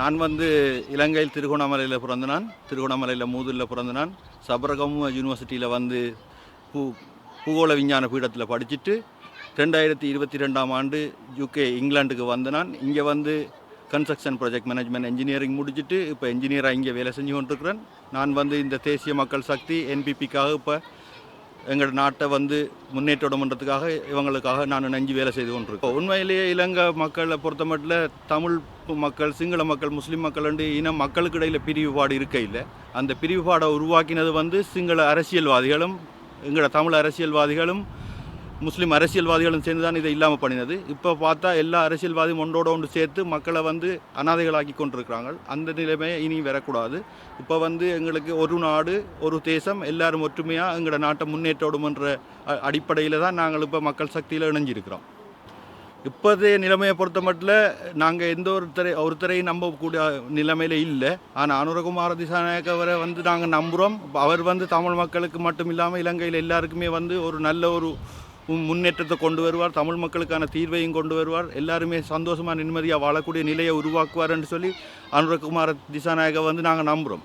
நான் வந்து இலங்கையில் திருகோணமலையில் பிறந்த நான் திருகோணமலையில் மூதூரில் பிறந்த நான் சபரகம் யூனிவர்சிட்டியில் வந்து பூ பூகோள விஞ்ஞான பீடத்தில் படிச்சுட்டு ரெண்டாயிரத்தி இருபத்தி ரெண்டாம் ஆண்டு யூகே இங்கிலாந்துக்கு வந்த நான். இங்கே வந்து கன்ஸ்ட்ரக்ஷன் ப்ராஜெக்ட் மேனேஜ்மெண்ட் இன்ஜினியரிங் முடிச்சுட்டு இப்போ இன்ஜினியராக இங்கே வேலை செஞ்சு கொண்டிருக்கிறேன். நான் வந்து இந்த தேசிய மக்கள் சக்தி என்பிபிக்காக இப்போ எங்கள் நாட்டை வந்து முன்னேற்றம் பண்ணுறதுக்காக இவங்களுக்காக நான் நஞ்சு வேலை செய்து கொண்டிருக்கோம் உண்மையிலேயே இலங்கை மக்களை பொறுத்த மட்டும் தமிழ் மக்கள் சிங்கள மக்கள் முஸ்லீம் மக்கள் இன மக்களுக்கு இடையில் பிரிவுபாடு இருக்கையில் அந்த பிரிவுபாடை உருவாக்கினது வந்து சிங்கள அரசியல்வாதிகளும் எங்களோட தமிழ் அரசியல்வாதிகளும் முஸ்லீம் அரசியல்வாதிகளும் சேர்ந்து தான் இதை இல்லாமல் பண்ணினது. இப்போ பார்த்தா எல்லா அரசியல்வாதியும் ஒன்றோட ஒன்று சேர்த்து மக்களை வந்து அனாதைகளாக்கி கொண்டிருக்கிறாங்க. அந்த நிலைமையை இனி வரக்கூடாது. இப்போ வந்து எங்களுக்கு ஒரு நாடு ஒரு தேசம் எல்லாரும் ஒற்றுமையாக எங்களோட நாட்டை முன்னேற்றோடுமன்ற அடிப்படையில் தான் நாங்கள் இப்போ மக்கள் சக்தியில் இணைஞ்சிருக்கிறோம். இப்போதைய நிலைமையை பொறுத்த மட்டும் நாங்கள் எந்த ஒருத்தரை ஒருத்தரையும் நம்பக்கூடிய நிலைமையில் இல்லை. ஆனால் அனுரகுமார திசாநாயக்கவரை வந்து நாங்கள் நம்புகிறோம் அவர் வந்து தமிழ் மக்களுக்கு மட்டும் இல்லாமல் இலங்கையில் எல்லாருக்குமே வந்து ஒரு நல்ல ஒரு முன்னேற்றத்தை கொண்டு வருவார் தமிழ் மக்களுக்கான தீர்வையும் கொண்டு வருவார். எல்லாருமே சந்தோஷமாக நிம்மதியாக வாழக்கூடிய நிலையை உருவாக்குவார்ன்னு சொல்லி அனுரகுமார திசாநாயக வந்து நாங்கள் நம்புகிறோம்